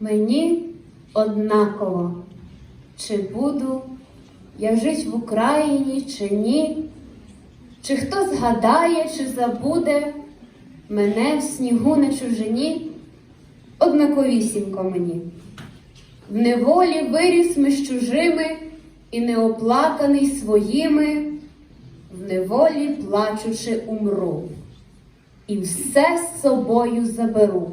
Мені однаково, чи буду я жить в Україні, чи ні, чи хто згадає, чи забуде мене в снігу на чужині, однаковісінько мені. В неволі виріс ми з чужими і неоплаканий своїми, в неволі плачучи умру, і все з собою заберу.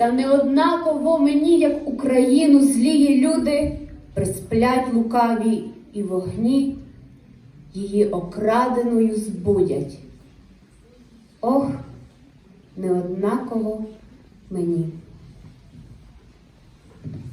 та не однаково мені, як Україну, злії люди присплять лукаві і вогні, її окраденою збудять. Ох, неоднаково мені.